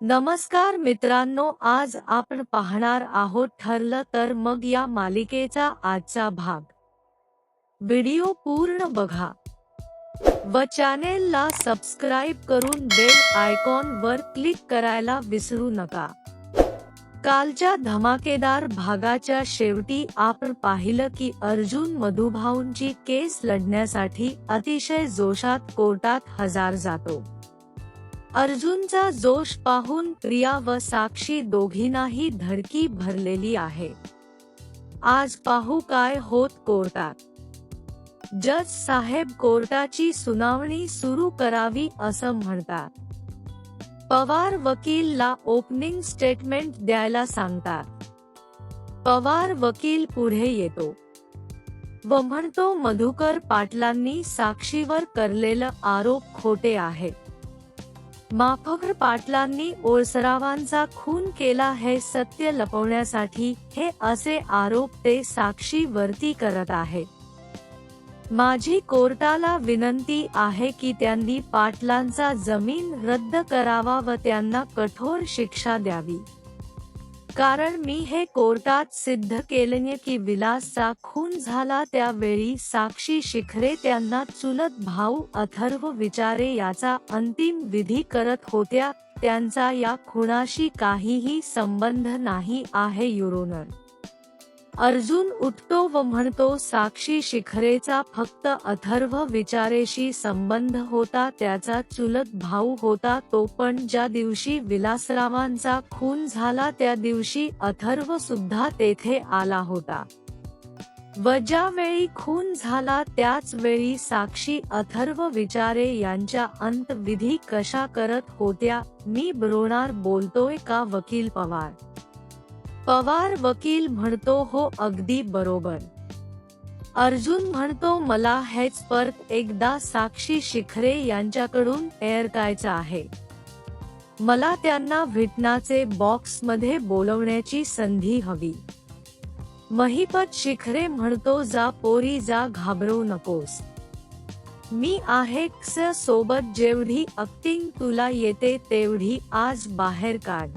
नमस्कार मित्रांनो आज आपण पाहणार आहोत ठरलं तर मग या मालिकेचा आजचा भाग. व्हिडिओ पूर्ण बघा. व चॅनेलला सबस्क्राईब करून बेल आयकॉन वर क्लिक करायला विसरू नका. कालच्या धमाकेदार भागाच्या शेवटी आपण पाहिलं की अर्जुन मधुभाऊंची केस लढण्यासाठी अतिशय जोशात कोर्टात हजर जातो. अर्जुनचा जोश पाहून प्रिया व साक्षी दोघींनाही धडकी भरलेली आहे. आज पाहू काय होत कोर्टात. जज साहेब कोर्टाची सुनावणी सुरू करावी असं म्हणतात. पवार वकीलला ओपनिंग स्टेटमेंट द्यायला सांगतात. पवार वकील पुढे येतो. व म्हणतो मधुकर पाटलांनी साक्षीवर करलेलं आरोप खोटे आहेत. माफकर पाटलांनी ओळसरावांचा खून केला हे सत्य लपवण्यासाठी हे असे आरोप ते साक्षी वरती करत आहे. माझी कोर्टाला विनंती आहे की त्यांनी पाटलांचा जमीन रद्द करावा व त्यांना कठोर शिक्षा द्यावी. कारण मी हे कोर्टात सिद्ध केले की विलासचा खून झाला त्यावेळी साक्षी शिखरे त्यांना चुलत भाऊ अथर्व विचारे याचा अंतिम विधी करत होत्या त्यांचा या खुणाशी काहीही संबंध नाही आहे युरोनर अर्जुन उठतो व म्हणतो साक्षी शिखरेचा फक्त अथर्व विचारेशी संबंध होता त्याचा चुलत भाऊ होता तो पण ज्या दिवशी विलासरावांचा खून झाला त्या दिवशी अथर्व सुद्धा तेथे आला होता. व ज्यावेळी खून झाला त्याच वेळी साक्षी अथर्व विचारे यांच्या अंतविधी कशा करत होत्या मी ब्रोणार बोलतोय का वकील पवार? पवार वकील म्हणतो हो अगदी बरोबर. अर्जुन म्हणतो मला हेच परत एकदा साक्षी शिखरे यांच्याकडून ऐकायचं आहे. मला त्यांना व्हिटनाचे बॉक्समध्ये बोलवण्याची संधी हवी. महिपत शिखरे म्हणतो जा पोरी जा घाबरू नकोस. मी आहे सोबत जेवढी अक्टिंग तुला येते तेवढी आज बाहेर काढ.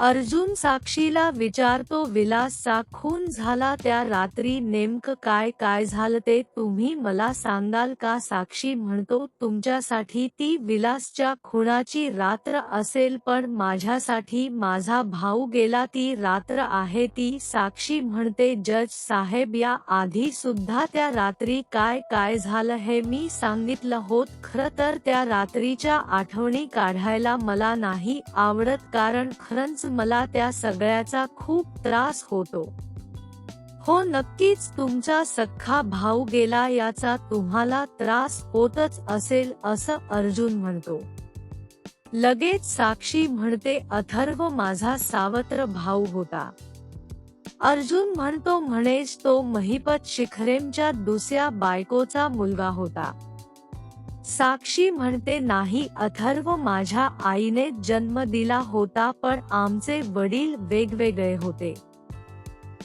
अर्जुन साक्षीला विचारतो विलासचा खून झाला त्या रात्री नेमकं काय काय झालं ते? तुम्ही मला सांगाल का? साक्षी म्हणतो तुमच्यासाठी ती विलासच्या खुणाची रात्र असेल पण माझ्यासाठी माझा भाऊ गेला ती रात्र आहे ती. साक्षी म्हणते जज साहेब या आधी सुद्धा त्या रात्री काय काय झालं हे मी सांगितलं होत. खर तर त्या रात्रीच्या आठवणी काढायला मला नाही आवडत कारण खरंच मला त्या सगळ्याचा खूप त्रास होतो. हो नक्कीच तुमचा सख्खा भाऊ गेला याचा तुम्हाला त्रास होतच असेल असं अर्जुन म्हणतो. लगेच साक्षी म्हणते अथर्व माझा सावत्र भाऊ होता. अर्जुन म्हणतो म्हणेच तो महिपत शिखरेमच्या दुसऱ्या बायकोचा मुलगा होता. साक्षी म्हणते नाही अथर्व माझ्या आईने जन्म दिला होता पण आमचे वडील वेगवेगळे होते.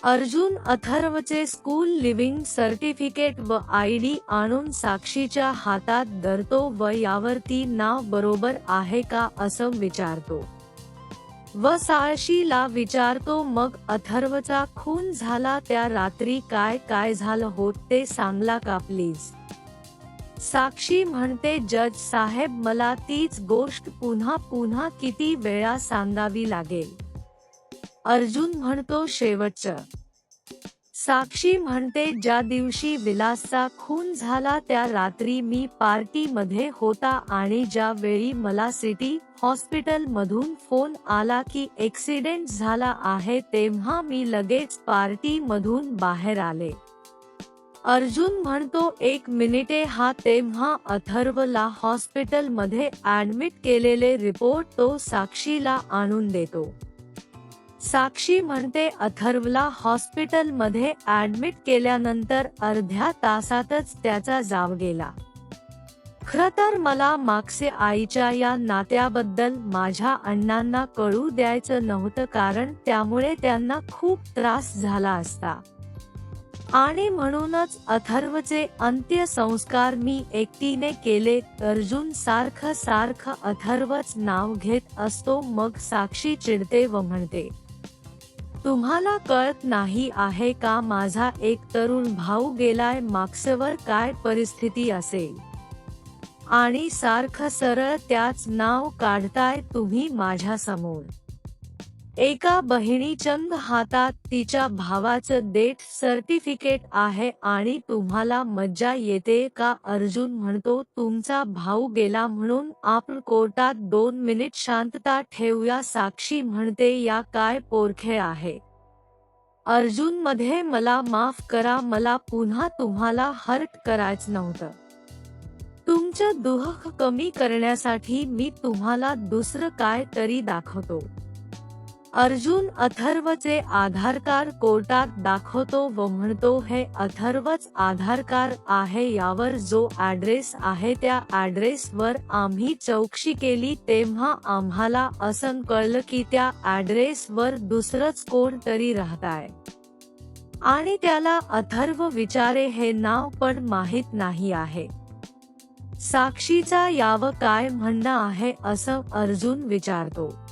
अर्जुन अथर्वचे स्कूल लिव्हिंग सर्टिफिकेट व आय डी आणून साक्षीच्या हातात धरतो व यावरती नाव बरोबर आहे का असं विचारतो. व साळशीला विचारतो मग अथर्वचा खून झाला त्या रात्री काय काय झालं होत ते सांगला का प्लीज साक्षी म्हणते जज साहेब मला तीच गोष्ट पुन्हा पुन्हा किती वेळा सांगावी लागेल. अर्जुन म्हणतो शेवटचं. साक्षी म्हणते ज्या दिवशी विलासचा खून झाला त्या रात्री मी पार्टी मध्ये होता आणि ज्या वेळी मला सिटी हॉस्पिटल मधून फोन आला की एक्सिडेंट झाला आहे तेव्हा मी लगेच पार्टी मधून बाहेर आले. अर्जुन म्हणतो एक मिनिटे हा तेव्हा अथर्वला हॉस्पिटलमध्ये ऍडमिट केलेले रिपोर्ट तो साक्षीला आणून देतो. साक्षी म्हणते अथर्वला हॉस्पिटलमध्ये ऍडमिट केल्यानंतर अर्ध्या तासातच त्याचा जाव गेला. खर तर मला मागसे आईच्या या नात्याबद्दल माझ्या अण्णांना कळू द्यायचं नव्हतं कारण त्यामुळे त्यांना खूप त्रास झाला असता. आणि म्हणूनच अथर्वचे अंत्यसंस्कार मी एकटीने केले अर्जुन सारखं सारखं अथर्वच नाव घेत असतो मग साक्षी चिडते व म्हणते तुम्हाला कळत नाही आहे का माझा एक तरुण भाऊ गेलाय मागसेवर काय परिस्थिती असेल? आणि सारखं सरळ त्याच नाव काढताय तुम्ही माझ्यासमोर एका बहिणीचंद हातात तिच्या भावाचं डेथ सर्टिफिकेट आहे आणि तुम्हाला मज्जा येते का? अर्जुन म्हणतो तुमचा भाऊ गेला म्हणून आपण कोर्टात दोन मिनिट शांतता ठेवूया साक्षी म्हणते या काय पोरखे आहे? अर्जुनमध्ये मला माफ करा मला पुन्हा तुम्हाला हर्ट करायचं नव्हतं. तुमचं दुःख कमी करण्यासाठी मी तुम्हाला दुसरं काय तरी दाखवतो. अर्जुन अथर्वचे आधार कार्ड कोर्टात दाखवतो व म्हणतो हे अथर्वच आधार कार्ड आहे यावर जो ऍड्रेस आहे त्या ऍड्रेसवर आम्ही चौकशी केली तेव्हा आम्हाला असं कळलं की त्या ऍड्रेसवर दुसरंच कोण तरी राहताय. आणि त्याला अथर्व विचारे हे नाव पण माहीत नाही आहे. साक्षीचा यावं काय म्हणणं आहे असं अर्जुन विचारतो.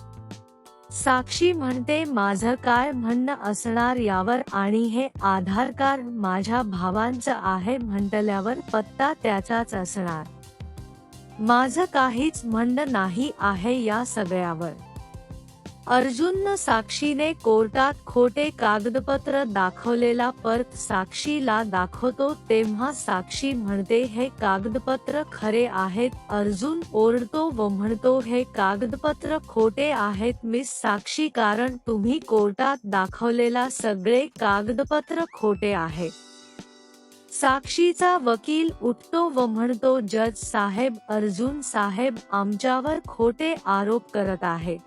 साक्षी म्हणते माझं काय म्हणणं असणार यावर आणि हे आधार कार्ड माझ्या भावांचं आहे म्हटल्यावर पत्ता त्याचाच असणार. माझं काहीच म्हणणं नाही आहे या सगळ्यावर. अर्जुननं साक्षीने कोर्टात खोटे कागदपत्र दाखवलेला परत साक्षीला दाखवतो तेव्हा साक्षी म्हणते हे कागदपत्र खरे आहेत अर्जुन ओरडतो व म्हणतो हे कागदपत्र खोटे आहेत मिस साक्षी कारण तुम्ही कोर्टात दाखवलेला सगळे कागदपत्र खोटे आहे. साक्षीचा वकील उठतो व म्हणतो जज साहेब अर्जुन साहेब आमच्यावर खोटे आरोप करत आहे.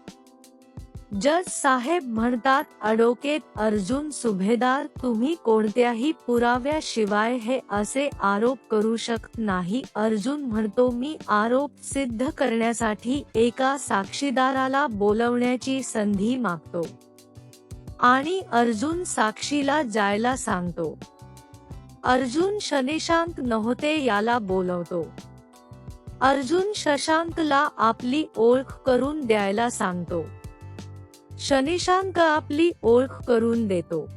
जज साहेब म्हणतात अडोकेत अर्जुन सुभेदार तुम्ही कोणत्याही पुराव्याशिवाय हे असे आरोप करू शकत नाही. अर्जुन म्हणतो मी आरोप सिद्ध करण्यासाठी एका साक्षीदाराला बोलवण्याची संधी मागतो आणि अर्जुन साक्षीला जायला सांगतो. अर्जुन शनिशांक नव्हते याला बोलवतो. अर्जुन शशांकला आपली ओळख करून द्यायला सांगतो. शनिशांक आपली ओळख करून देतो.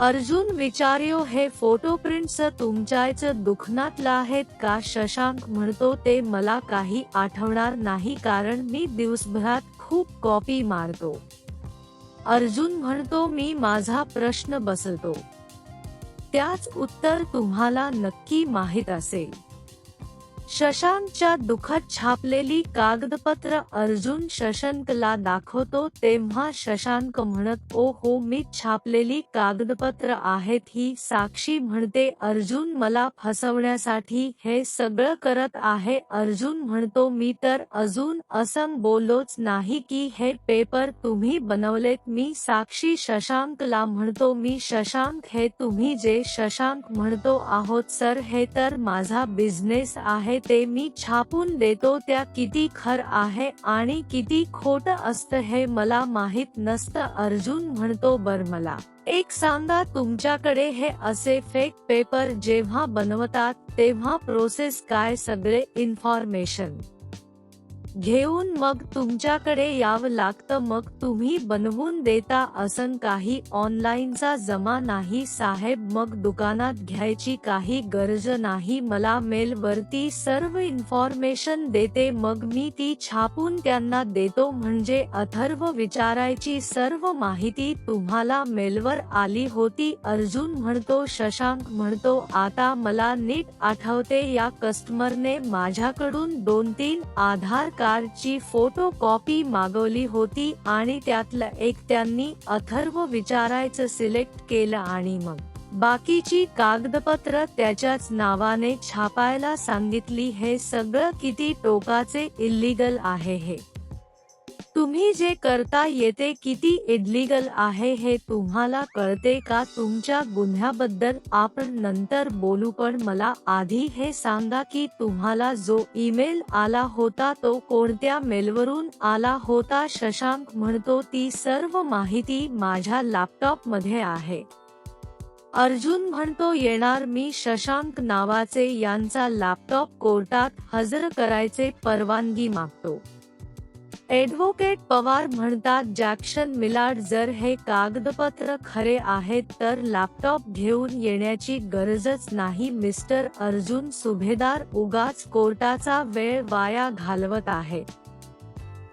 अर्जुन विचार्यो हे फोटो प्रिंट्स तुमच्याच दुखनातला आहेत का? शशांक म्हणतो ते मला काही आठवणार नाही कारण मी दिवसभरात खूप कॉपी मारतो. अर्जुन म्हणतो मी माझा प्रश्न बसवतो. त्याच उत्तर तुम्हाला नक्की माहीत असेल. शशांकच्या दुःखात छापलेली कागदपत्र अर्जुन शशांकला दाखवतो तेव्हा शशांक म्हणत ओ हो मी छापलेली कागदपत्र आहेत ही साक्षी म्हणते अर्जुन मला फसवण्यासाठी हे सगळं करत आहे अर्जुन म्हणतो मी तर अजून असं बोललोच नाही की हे पेपर तुम्ही बनवलेत मी साक्षी शशांकला म्हणतो मी शशांक हे तुम्ही जे शशांक म्हणतो आहोत सर हे तर माझा बिझनेस आहे ते मी छापून देतो त्या किती खर आहे आणि किती खोट असतं हे मला माहीत नसतं अर्जुन म्हणतो बर मला. एक सांगा तुमच्याकडे हे असे फेक पेपर जेव्हा बनवतात तेव्हा प्रोसेस काय सगळे इन्फॉर्मेशन घेऊन मग तुमच्याकडे यावं लागतं. मग तुम्ही बनवून देता असन काही. ऑनलाईनचा जमा नाही साहेब. मग दुकानात घ्यायची काही गरज नाही. मला मेलवरती सर्व इन्फॉर्मेशन देते. मग मी ती छापून त्यांना देतो. म्हणजे अथर्व विचारायची सर्व माहिती तुम्हाला मेलवर आली होती. अर्जुन म्हणतो शशांक म्हणतो आता मला नीट आठवते या कस्टमरने माझ्याकडून दोन तीन आधार कार्डची फोटो कॉपी मागवली होती आणि त्यातलं एक त्यांनी अथर्व विचारायचं सिलेक्ट केलं आणि मग बाकीची कागदपत्र त्याच्याच नावाने छापायला सांगितली. हे सगळं किती टोकाचे इल्लीगल आहे हे? तुम्ही जे करता येते किती इडलिगल आहे हे तुम्हाला कळते का? तुमच्या गुन्ह्याबद्दल आपण नंतर बोलू पण मला आधी हे सांगा की तुम्हाला जो ईमेल आला होता तो कोणत्या मेलवरून आला होता? शशांक म्हणतो ती सर्व माहिती माझ्या लॅपटॉपमध्ये आहे. अर्जुन म्हणतो येणार मी शशांक नावाचे यांचा लॅपटॉप कोर्टात हजर करायचे परवानगी मागतो. ॲडव्होकेट पवार म्हणतात जॅक्शन मिलाड जर हे कागदपत्र खरे आहेत तर लॅपटॉप घेऊन येण्याची गरजच नाही. मिस्टर अर्जुन सुभेदार उगाच कोर्टाचा वेळ वाया घालवत आहे.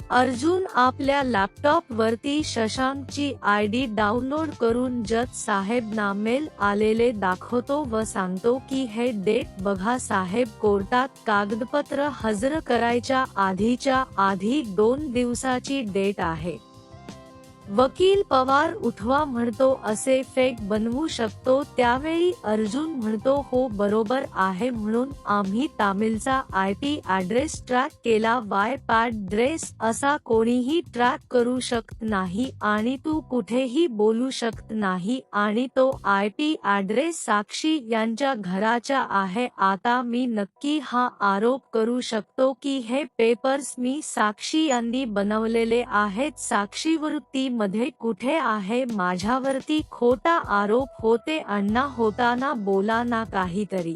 अर्जुन आपल्या लॅपटॉप वरती शशांकची आय डी डाउनलोड करून जत साहेबना मेल आलेले दाखवतो व सांगतो की हे डेट बघा साहेब कोर्टात कागदपत्र हजर करायच्या आधीच्या आधी दोन दिवसाची डेट आहे. वकील पवार उठवा म्हणतो असे फेक बनवू शकतो त्यावेळी अर्जुन म्हणतो हो बरोबर आहे म्हणून आम्ही तामिलचा आय पी ऍड्रेस ट्रॅक केला वाय पॅड ड्रेस असा कोणीही ट्रॅक करू शकत नाही आणि तू कुठेही बोलू शकत नाही आणि तो आय पी ऍड्रेस साक्षी यांच्या घराच्या आहे. आता मी नक्की हा आरोप करू शकतो की हे पेपर्स मी साक्षी यांनी बनवलेले आहेत. साक्षी वृत्ती मध्ये कुठे आहे माझ्यावरती खोटा आरोप होते अण्णा होताना बोला ना काहीतरी.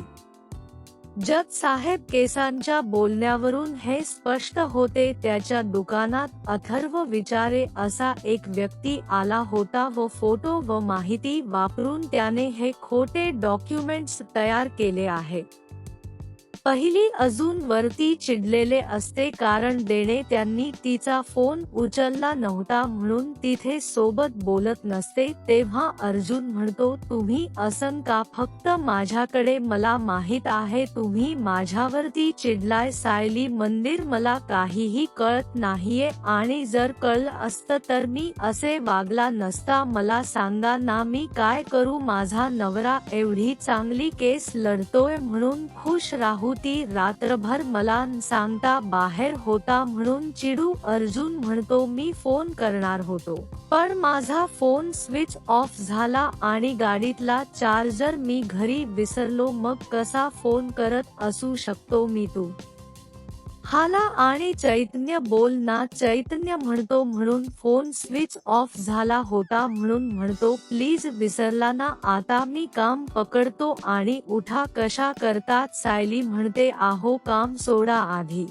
जत साहेब केसांच्या बोलण्यावरून हे स्पष्ट होते त्याच्या दुकानात अथर्व विचारे असा एक व्यक्ती आला होता व फोटो व माहिती वापरून त्याने हे खोटे डॉक्युमेंट्स तयार केले आहे. पहिली अजून वरती चिडलेले असते कारण देणे त्यांनी तिचा फोन उचलला नव्हता म्हणून तिथे सोबत बोलत नसते तेव्हा अर्जुन म्हणतो तुम्ही असन का? फक्त माझ्याकडे मला माहीत आहे तुम्ही माझ्यावरती चिडलाय सायली मंदिर मला काहीही कळत नाहीये आणि जर कळलं असतं तर मी असे वागला नसता मला सांगा ना मी काय करू? माझा नवरा एवढी चांगली केस लढतोय म्हणून खुश राहू अनुभूती रात्रभर मला सांगता बाहेर होता म्हणून चिडू अर्जुन म्हणतो मी फोन करणार होतो. पण माझा फोन स्विच ऑफ झाला आणि गाडीतला चार्जर मी घरी विसरलो. मग कसा फोन करत असू शकतो मी तू? हाला आणि चैतन्य बोल ना चैतन्य म्हणतो म्हणून फोन स्विच ऑफ झाला होता म्हणून म्हणतो प्लीज विसरला ना आता मी काम पकडतो आणि उठा कशा करतात सायली म्हणते आहो काम सोडा आधी.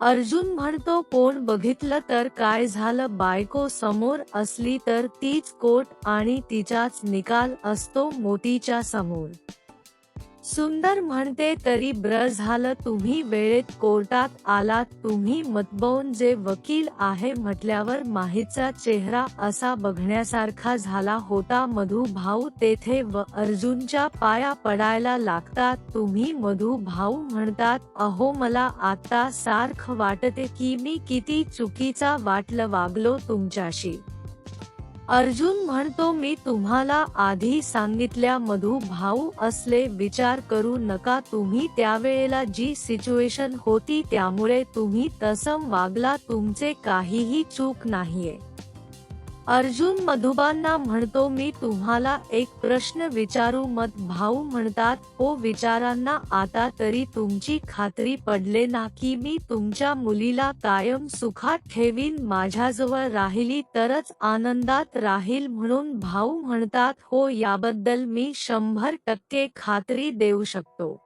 अर्जुन म्हणतो कोण बघितलं तर काय झालं बायको समोर असली तर तीच कोट आणि तिचाच निकाल असतो मोतीच्या समोर. सुंदर म्हणते तरी ब्र झालं तुम्ही वेळेत कोर्टात आलात तुम्ही मतबोन जे वकील आहे म्हटल्यावर माहीचा चेहरा असा बघण्यासारखा झाला होता मधू भाऊ तेथे व अर्जुनच्या पाया पडायला लागतात तुम्ही मधू भाऊ म्हणतात अहो मला आता सारख वाटते की मी किती चुकीचा वाटलं वागलो तुमच्याशी. अर्जुन म्हणतो मी तुम्हाला आधी सांगितल्या मधू भाऊ असले विचार करू नका. तुम्ही त्यावेळेला जी सिच्युएशन होती त्यामुळे तुम्ही तसं वागला. तुमचे काहीही चूक नाहीये. अर्जुन मधुबांना म्हणतो मी तुम्हाला एक प्रश्न विचारू मत भाऊ म्हणतात हो विचारांना आता तरी तुमची खात्री पडले ना की मी तुमच्या मुलीला कायम सुखात ठेवीन माझ्याजवळ राहिली तरच आनंदात राहील म्हणून भाऊ म्हणतात हो याबद्दल मी शंभर टक्के खात्री देऊ शकतो.